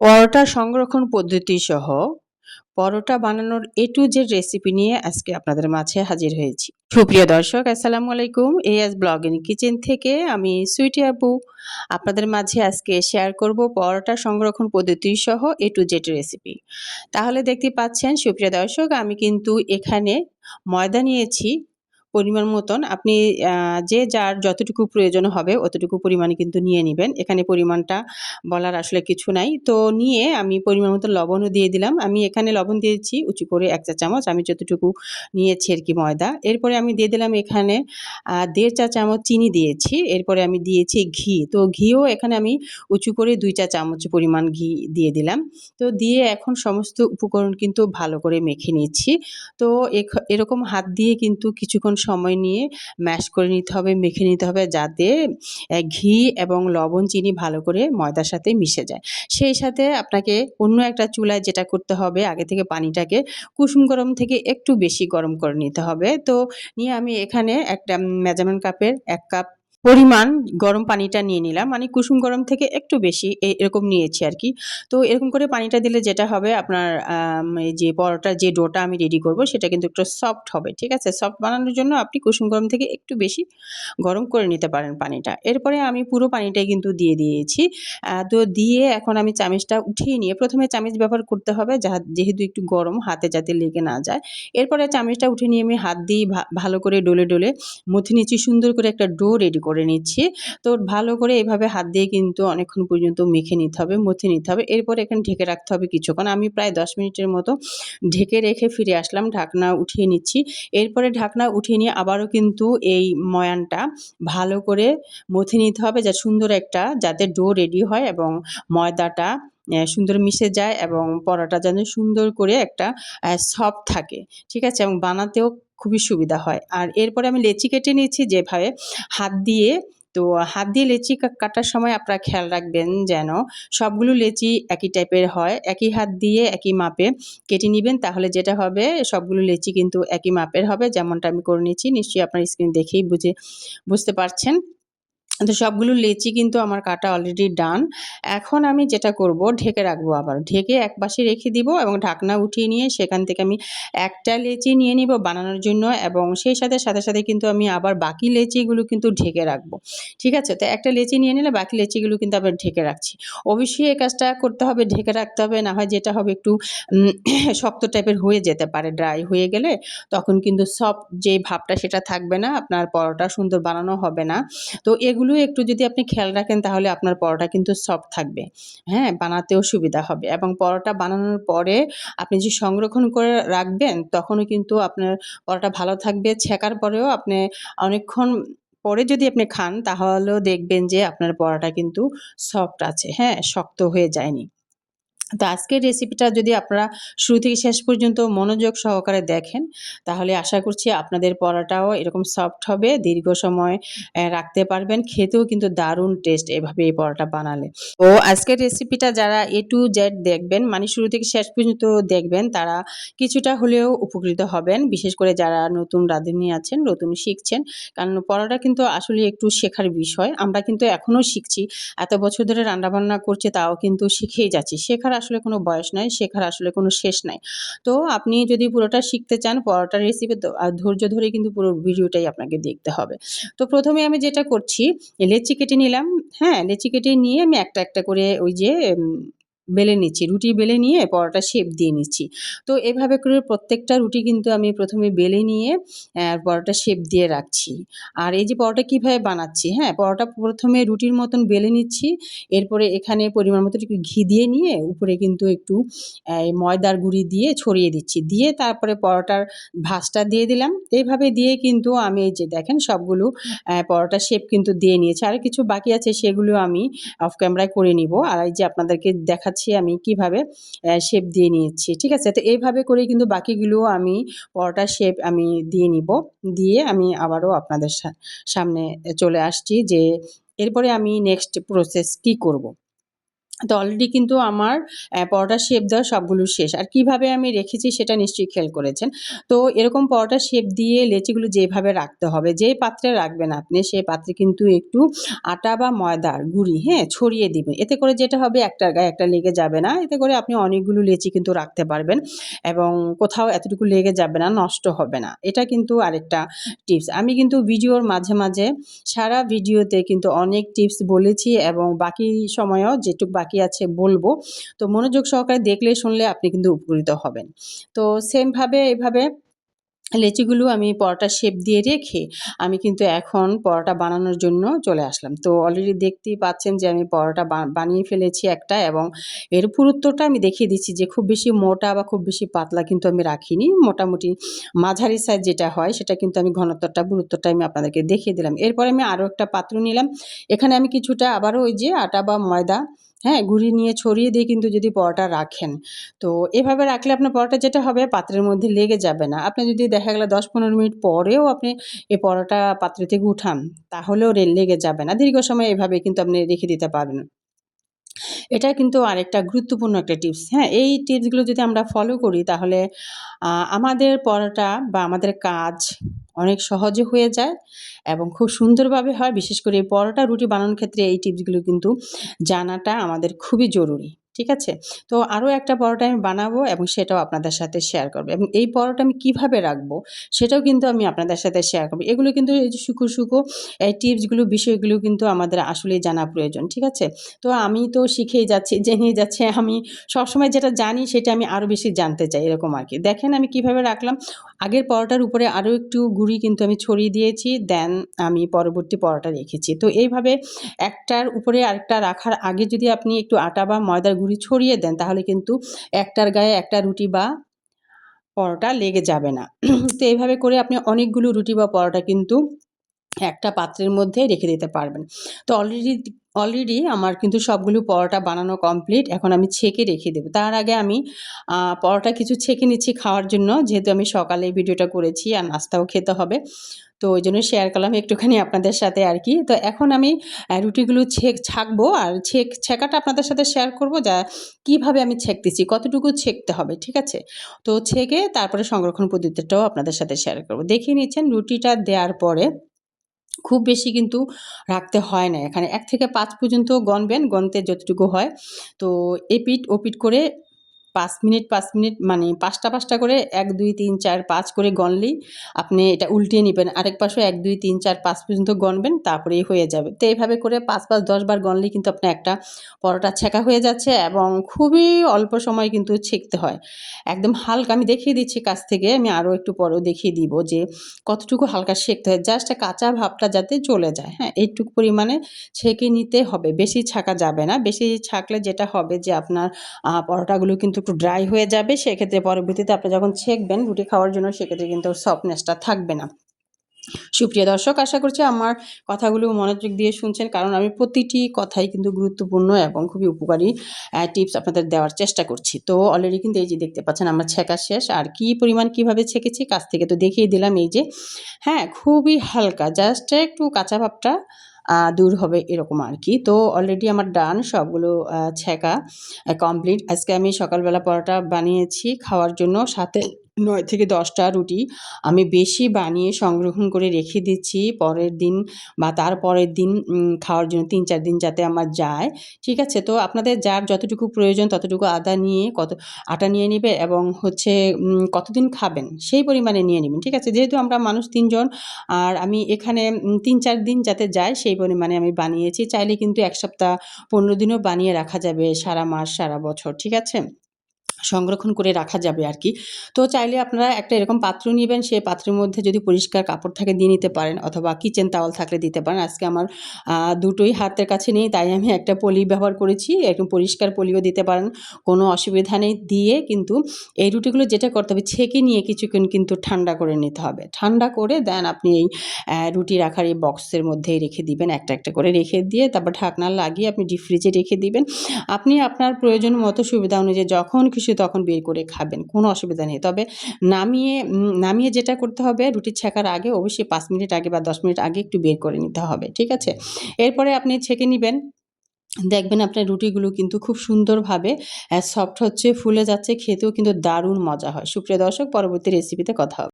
পরোটা সংরক্ষণ পদ্ধতি সহ পরোটা বানানোর এ টু জেড রেসিপি নিয়ে আজকে আপনাদের মাঝে হাজির হয়েছি। সুপ্রিয় দর্শক, আসসালামু আলাইকুম। এএস ব্লগ ইন কিচেন থেকে আমি সুইটি আপু আপনাদের মাঝে আজকে শেয়ার করব পরোটা সংরক্ষণ পদ্ধতি সহ এ টু জেড রেসিপি তাহলে দেখতে পাচ্ছেন, সুপ্রিয় দর্শক, আমি কিন্তু এখানে ময়দা নিয়েছি। পরিমাণ মতন আপনি যে যার যতটুকু প্রয়োজন হবে অতটুকু পরিমাণে কিন্তু নিয়ে নেবেন। এখানে পরিমাণটা বলার আসলে কিছু নাই। তো নিয়ে আমি পরিমাণ মতো লবণও দিয়ে দিলাম। আমি এখানে লবণ দিয়েছি উঁচু করে এক চা চামচ। আমি যতটুকু নিয়েছি আর কি ময়দা। এরপরে আমি দিয়ে দিলাম এখানে দেড় চা চামচ চিনি দিয়েছি। এরপরে আমি দিয়েছি ঘি। তো ঘিও এখানে আমি উঁচু করে দুই চা চামচ পরিমাণ ঘি দিয়ে দিলাম। তো দিয়ে এখন সমস্ত উপকরণ কিন্তু ভালো করে মেখে নিচ্ছি। তো এরকম হাত দিয়ে কিন্তু কিছুক্ষণ সময় নিয়ে ম্যাশ করে নিতে হবে, মেখে নিতে হবে যাতে ঘি এবং লবণ, চিনি ভালো করে ময়দার সাথে মিশে যায়। সেই সাথে আপনাকে অন্য একটা চুলায় যেটা করতে হবে, আগে থেকে পানিটাকে কুসুম গরম থেকে একটু বেশি গরম করে নিতে হবে। তো নিয়ে আমি এখানে একটা মেজারমেন্ট কাপের এক কাপ পরিমাণ গরম পানিটা নিয়ে নিলাম। মানে কুসুম গরম থেকে একটু বেশি এরকম নিয়েছি আর কি। তো এরকম করে পানিটা দিলে যেটা হবে আপনার যে পরোটার যে ডোটা আমি রেডি করব সেটা কিন্তু একটু সফট হবে, ঠিক আছে? সফট বানানোর জন্য আপনি কুসুম গরম থেকে একটু বেশি গরম করে নিতে পারেন পানিটা। এরপরে আমি পুরো পানিটাই কিন্তু দিয়ে দিয়েছি। তো দিয়ে এখন আমি চামিচটা উঠিয়ে নিয়ে প্রথমে চামিচ ব্যবহার করতে হবে যা, যেহেতু একটু গরম হাতে যাতে লেগে না যায়। এরপরে চামিচটা উঠে নিয়ে আমি হাত দিয়ে ভালো করে ডলে ডলে মথি নিচে সুন্দর করে একটা ডো রেডি করে নিচ্ছি। তো ভালো করে এভাবে হাত দিয়ে কিন্তু অনেকক্ষণ পর্যন্ত মেখে নিতে হবে মথে নিতে হবে। এরপর এখানে ঢেকে রাখতে হবে কিছুক্ষণ। আমি প্রায় দশ মিনিটের মতো ঢেকে রেখে ফিরে আসলাম, ঢাকনা উঠিয়ে নিচ্ছি। এরপরে ঢাকনা উঠিয়ে নিয়ে আবারও কিন্তু এই ময়ানটা ভালো করে মথে নিতে হবে যা সুন্দর একটা যাতে ডো রেডি হয় এবং ময়দাটা সুন্দর মিশে যায় এবং পরোটা যেন সুন্দর করে একটা সফট থাকে। ঠিক আছে? এবং বানাতেও খুবই সুবিধা হয়। আর এরপরে আমি লেচি কেটে নিয়েছি যেভাবে হাত দিয়ে। তো হাত দিয়ে লেচি কাটার সময় আপনারা খেয়াল রাখবেন যেন সবগুলো লেচি একই টাইপের হয়, একই হাত দিয়ে, একই মাপে কেটে নেবেন তাহলে যেটা হবে, সবগুলো লেচি কিন্তু একই মাপের হবে। যেমনটা আমি করে নিয়েছি, নিশ্চয়ই আপনার স্ক্রিন দেখেই বুঝে, বুঝতে পারছেন। তো সবগুলো লেচি কিন্তু আমার কাটা অলরেডি ডান এখন আমি যেটা করব, ঢেকে রাখব আবার। ঢেকে এক পাশে রেখে দিব এবং ঢাকনা উঠিয়ে নিয়ে সেখান থেকে আমি একটা লেচি নিয়ে নিব বানানোর জন্য এবং সেই সাথে সাথে সাথে কিন্তু আমি আবার বাকি লেচিগুলো কিন্তু ঢেকে রাখব। ঠিক আছে? তো একটা লেচি নিয়ে নিলে বাকি লেচিগুলো কিন্তু আবার ঢেকে রাখছি। অবশ্যই এই কাজটা করতে হবে, ঢেকে রাখতে হবে, না হয় যেটা হবে একটু শক্ত টাইপের হয়ে যেতে পারে। ড্রাই হয়ে গেলে তখন কিন্তু সব যে ভাবটা সেটা থাকবে না, আপনার পরোটা সুন্দর বানানো হবে না। তো এগুলো এগুলো একটু যদি আপনি খেয়াল রাখেন তাহলে আপনার পরোটা কিন্তু সফট থাকবে। হ্যাঁ বানাতেও সুবিধা হবে এবং পরোটা বানানোর পরে আপনি যে সংরক্ষণ করে রাখবেন তখনও কিন্তু আপনার পরোটা ভালো থাকবে। ছেঁকার পরেও আপনি অনেকক্ষণ পরে যদি আপনি খান তাহলেও দেখবেন যে আপনার পরোটা কিন্তু সফট আছে। হ্যাঁ শক্ত হয়ে যায়নি। তো আজকের রেসিপিটা যদি আপনারা শুরু থেকে শেষ পর্যন্ত মনোযোগ সহকারে দেখেন, তাহলে আশা করছি আপনাদের পরাটাও এরকম সফট হবে, দীর্ঘ সময় রাখতে পারবেন, খেতেও কিন্তু দারুণ টেস্ট এভাবে এই পরোটা বানালে। ও আজকের রেসিপিটা যারা এ টু জেড দেখবেন মানে শুরু থেকে শেষ পর্যন্ত দেখবেন, তারা কিছুটা হলেও উপকৃত হবেন। বিশেষ করে যারা নতুন রাঁধুনি আছেন, নতুন শিখছেন, কারণ পরোটা কিন্তু আসলে একটু শেখার বিষয়। আমরা কিন্তু এখনও শিখছি, এত বছর ধরে রান্নাবান্না করছে, তাও কিন্তু শিখেই যাচ্ছি। শেখার আসলে কোনো বয়স নাই, শেখার আসলে কোনো শেষ নাই। তো আপনি যদি পুরোটা শিখতে চান, পরোটার রেসিপি ধৈর্য ধরে কিন্তু পুরো ভিডিওটাই আপনাকে দেখতে হবে। তো প্রথমে আমি যেটা করছি, লেচি কেটে নিলাম। হ্যাঁ লেচি কেটে নিয়ে আমি একটা একটা করে ওই যে বেলে নিচ্ছি, রুটি বেলে নিয়ে পরোটা শেপ দিয়ে নিচ্ছি। তো এভাবে করে প্রত্যেকটা রুটি কিন্তু আমি প্রথমে বেলে নিয়ে পরোটা শেপ দিয়ে রাখছি। আর এই যে পরোটা কীভাবে বানাচ্ছি হ্যাঁ পরোটা প্রথমে রুটির মতন বেলে নিচ্ছি, এরপরে এখানে পরিমাণ মতো একটু ঘি দিয়ে নিয়ে উপরে কিন্তু একটু ময়দার গুঁড়ি দিয়ে ছড়িয়ে দিচ্ছি। দিয়ে তারপরে পরোটার ভাঁজটা দিয়ে দিলাম। এইভাবে দিয়ে কিন্তু আমি এই যে দেখেন সবগুলো পরোটা শেপ কিন্তু দিয়ে নিয়েছি। আর কিছু বাকি আছে সেগুলো আমি অফ ক্যামেরায় করে নিব। আর এই যে আপনাদেরকে দেখা দেখাচ্ছি আমি কীভাবে শেপ দিয়ে নিয়েছি ঠিক আছে তো এইভাবে করে কিন্তু বাকিগুলো আমি পরোটা শেপ আমি দিয়ে নিব, দিয়ে আমি আবারও আপনাদের সামনে চলে আসছি যে এরপরে আমি নেক্সট প্রসেস কি করব। তো অলরেডি কিন্তু আমার পরোটা শেপ দেওয়া সবগুলো শেষ। আর কীভাবে আমি রেখেছি সেটা নিশ্চয়ই খেয়াল করেছেন। তো এরকম পরোটা শেপ দিয়ে লেচিগুলো যেভাবে রাখতে হবে, যেই পাত্রে রাখবেন আপনি, সেই পাত্রে কিন্তু একটু আটা বা ময়দার গুঁড়ি হ্যাঁ ছড়িয়ে দিবেন। এতে করে যেটা হবে একটার গায়ে একটা লেগে যাবে না। এতে করে আপনি অনেকগুলো লেচি কিন্তু রাখতে পারবেন এবং কোথাও এতটুকু লেগে যাবে না, নষ্ট হবে না। এটা কিন্তু আরেকটা টিপস আমি কিন্তু ভিডিওর মাঝে মাঝে সারা ভিডিওতে কিন্তু অনেক টিপস বলেছি এবং বাকি সময়ও যেটুকু বাকি আছে বলব। তো মনোযোগ সহকারে দেখলে, শুনলে আপনি কিন্তু উপকৃত হবেন। তো সেমভাবে এভাবে লেচিগুলো আমি পরোটা শেপ দিয়ে রেখে আমি কিন্তু এখন পরোটা বানানোর জন্য চলে আসলাম। তো অলরেডি দেখতেই পাচ্ছেন যে আমি পরোটা বানিয়ে ফেলেছি একটা এবং এর পুরুত্বটা আমি দেখিয়ে দিচ্ছি যে খুব বেশি মোটা বা খুব বেশি পাতলা কিন্তু আমি রাখিনি। মোটামুটি মাঝারি সাইজ যেটা হয়, সেটা কিন্তু আমি ঘনত্বটা গুরুত্বটা আমি আপনাদেরকে দেখিয়ে দিলাম। এরপরে আমি আরও একটা পাত্র নিলাম। এখানে আমি কিছুটা আবারও ওই যে আটা বা ময়দা হ্যাঁ গুঁড়ি নিয়ে ছড়িয়ে দিয়ে কিন্তু যদি পরোটা রাখেন, তো এভাবে রাখলে আপনার পরোটা যেটা হবে পাত্রের মধ্যে লেগে যাবে না। আপনি যদি দেখা গেলো দশ পনেরো মিনিট পরেও আপনি এই পরোটা পাত্র থেকে উঠান, তাহলেও লেগে যাবে না। দীর্ঘ সময় এভাবে কিন্তু আপনি রেখে দিতে পারবেন। এটা কিন্তু আরেকটা গুরুত্বপূর্ণ একটা টিপস হ্যাঁ? এই টিপসগুলো যদি আমরা ফলো করি তাহলে আমাদের পড়াটা বা আমাদের কাজ অনেক সহজে হয়ে যায় এবং খুব সুন্দরভাবে হয়। বিশেষ করে পরোটা রুটি বানানোর ক্ষেত্রে এই টিপসগুলো কিন্তু জানাটা আমাদের খুবই জরুরি। ঠিক আছে? তো আরও একটা পরোটা আমি বানাবো এবং সেটাও আপনাদের সাথে শেয়ার করব এবং এই পরোটা আমি কীভাবে রাখব সেটাও কিন্তু আমি আপনাদের সাথে শেয়ার করব। এগুলো কিন্তু এই যে শুকু শুকো এই টিপসগুলো বিষয়গুলো কিন্তু আমাদের আসলেই জানা প্রয়োজন, ঠিক আছে? তো আমি তো শিখেই যাচ্ছি, জেনেই যাচ্ছে, আমি সবসময় যেটা জানি সেটা আমি আরও বেশি জানতে চাই, এরকম আর কি। দেখেন আমি কীভাবে রাখলাম। আগের পরোটার উপরে আরও একটু গুঁড়ি কিন্তু আমি ছড়িয়ে দিয়েছি দেন আমি পরবর্তী পরোটা রেখেছি। তো এইভাবে একটার উপরে আরেকটা রাখার আগে যদি আপনি একটু আটা বা ময়দার গুঁড়ি ছড়িয়ে দেন, তাহলে কিন্তু একটার গায়ে একটা রুটি বা পরোটা লেগে যাবে না। তো এইভাবে করে আপনি অনেকগুলো রুটি বা পরোটা কিন্তু একটা পাত্রের মধ্যে রেখে দিতে পারবেন। তো অলরেডি অলরেডি আমার কিন্তু সবগুলো পরোটা বানানো কমপ্লিট এখন আমি ছেঁকে রেখে দেবো। তার আগে আমি পরোটা কিছু ছেঁকে নিচ্ছি খাওয়ার জন্য। যেহেতু আমি সকালে ভিডিওটা করেছি আর নাস্তাও খেতে হবে। তো ওই জন্য শেয়ার করলাম একটুখানি আপনাদের সাথে আর কি। তো এখন আমি রুটিগুলো ছেক, ছাকবো আর ছেক, ছেঁকাটা আপনাদের সাথে শেয়ার করব যা, কীভাবে আমি ছেঁকতেছি, কতটুকু ছেঁকতে হবে, ঠিক আছে? তো ছেঁকে তারপরে সংরক্ষণ পদ্ধতিটাও আপনাদের সাথে শেয়ার করব। দেখিয়ে নিচ্ছেন রুটিটা দেওয়ার পরে খুব বেশি কিন্তু রাখতে হয় না। এখানে এক থেকে পাঁচ পর্যন্ত গনবেন গণতে যতটুকু হয়। তো এপিট ওপিট করে পাঁচ মিনিট পাঁচ মিনিট মানে পাঁচটা পাঁচটা করে এক, দুই, তিন, চার, পাঁচ করে গণলেই আপনি এটা উল্টিয়ে নেবেন। আরেক পাশে এক, দুই, তিন, চার, পাঁচ পর্যন্ত গনবেন তারপরেই হয়ে যাবে। তো এইভাবে করে পাঁচ পাঁচ, দশ বার গণলেই কিন্তু আপনার একটা পরোটা ছেঁকা হয়ে যাচ্ছে এবং খুবই অল্প সময় কিন্তু ছেঁকতে হয়। একদম হালকা আমি দেখিয়ে দিচ্ছি কাছ থেকে, আমি আরও একটু পরেও দেখিয়ে দিব যে কতটুকু হালকা সেঁকতে হয়। জাস্ট কাঁচা ভাবটা যাতে চলে যায় হ্যাঁ এইটুকু পরিমাণে ছেঁকে নিতে হবে। বেশি ছাকা যাবে না। বেশি ছাকলে যেটা হবে যে আপনার পরোটাগুলো কিন্তু একটু ড্রাই হয়ে যাবে, সেক্ষেত্রে পরবর্তীতে আপনি যখন ছেঁকবেন রুটি খাওয়ার জন্য, সেক্ষেত্রে কিন্তু সফটনেসটা থাকবে না। সুপ্রিয় দর্শক, আশা করছি আমার কথাগুলো মনোযোগ দিয়ে শুনছেন, কারণ আমি প্রতিটি কথাই কিন্তু গুরুত্বপূর্ণ এবং খুবই উপকারী টিপস আপনাদের দেওয়ার চেষ্টা করছি। তো অলরেডি কিন্তু এই যে দেখতে পাচ্ছেন, আমার ছেঁকা শেষ, আর কি পরিমাণ কীভাবে ছেঁকেছি, কাছ থেকে তো দেখিয়ে দিলাম এই যে। হ্যাঁ খুবই হালকা জাস্ট একটু কাঁচা ভাবটা দূর হবে এরকম আর কি তো অলরেডি আমার ডান সবগুলো ছ্যাঁকা কমপ্লিট আজকে আমি সকালবেলা পরোটা বানিয়েছি, খাওয়ার জন্য। সাথে নয় থেকে দশটা রুটি আমি বেশি বানিয়ে সংরক্ষণ করে রেখে দিচ্ছি পরের দিন বা তার পরের দিন খাওয়ার জন্য তিন চার দিন যাতে আমার যায়। ঠিক আছে? তো আপনাদের যার যতটুকু প্রয়োজন ততটুকু আদা নিয়ে কত, আটা নিয়ে নেবে এবং হচ্ছে কতদিন খাবেন সেই পরিমাণে নিয়ে নেবেন। ঠিক আছে? যেহেতু আমরা মানুষ তিনজন আর আমি এখানে তিন চার দিন যাতে যায় সেই পরিমাণে আমি বানিয়েছি। চাইলে কিন্তু এক সপ্তাহ পনেরো দিনও বানিয়ে রাখা যাবে সারা মাস, সারা বছর। ঠিক আছে? সংরক্ষণ করে রাখা যাবে আর কি। তো চাইলে আপনারা একটা এরকম পাত্র নেবেন, সেই পাত্রের মধ্যে যদি পরিষ্কার কাপড় থাকে দিয়ে নিতে পারেন অথবা কিচেন টাওয়াল থাকলে দিতে পারেন। আজকে আমার দুটোই হাতের কাছে নেই, তাই আমি একটা পলি ব্যবহার করেছি একদম পরিষ্কার পলিও দিতে পারেন, কোনো অসুবিধা নেই দিয়ে কিন্তু এই রুটিগুলো যেটা করতে হবে, ছেঁকে নিয়ে কিছুক্ষণ কিন্তু ঠান্ডা করে নিতে হবে। ঠান্ডা করে দেন আপনি এই রুটি রাখার এই বক্সের মধ্যে রেখে দিবেন, একটা একটা করে রেখে দিয়ে তারপর ঢাকনা লাগিয়ে আপনি ডিপ ফ্রিজে রেখে দিবেন। আপনি আপনার প্রয়োজন মতো সুবিধা অনুযায়ী যখন খুশি তখন বের করে খাবেন, কোনো অসুবিধা নেই। তবে নামিয়ে নামিয়ে যেটা করতে হবে, রুটি ছেঁকার আগে অবশ্যই পাঁচ মিনিট আগে বা দশ মিনিট আগে একটু বের করে নিতে হবে, ঠিক আছে? এরপরে আপনি ছেঁকে নেবেন, দেখবেন আপনার রুটিগুলো কিন্তু খুব সুন্দরভাবে সফট হচ্ছে, ফুলে যাচ্ছে, খেতেও কিন্তু দারুণ মজা হয়। সুপ্রিয় দর্শক, পরবর্তী রেসিপিতে কথা হবে।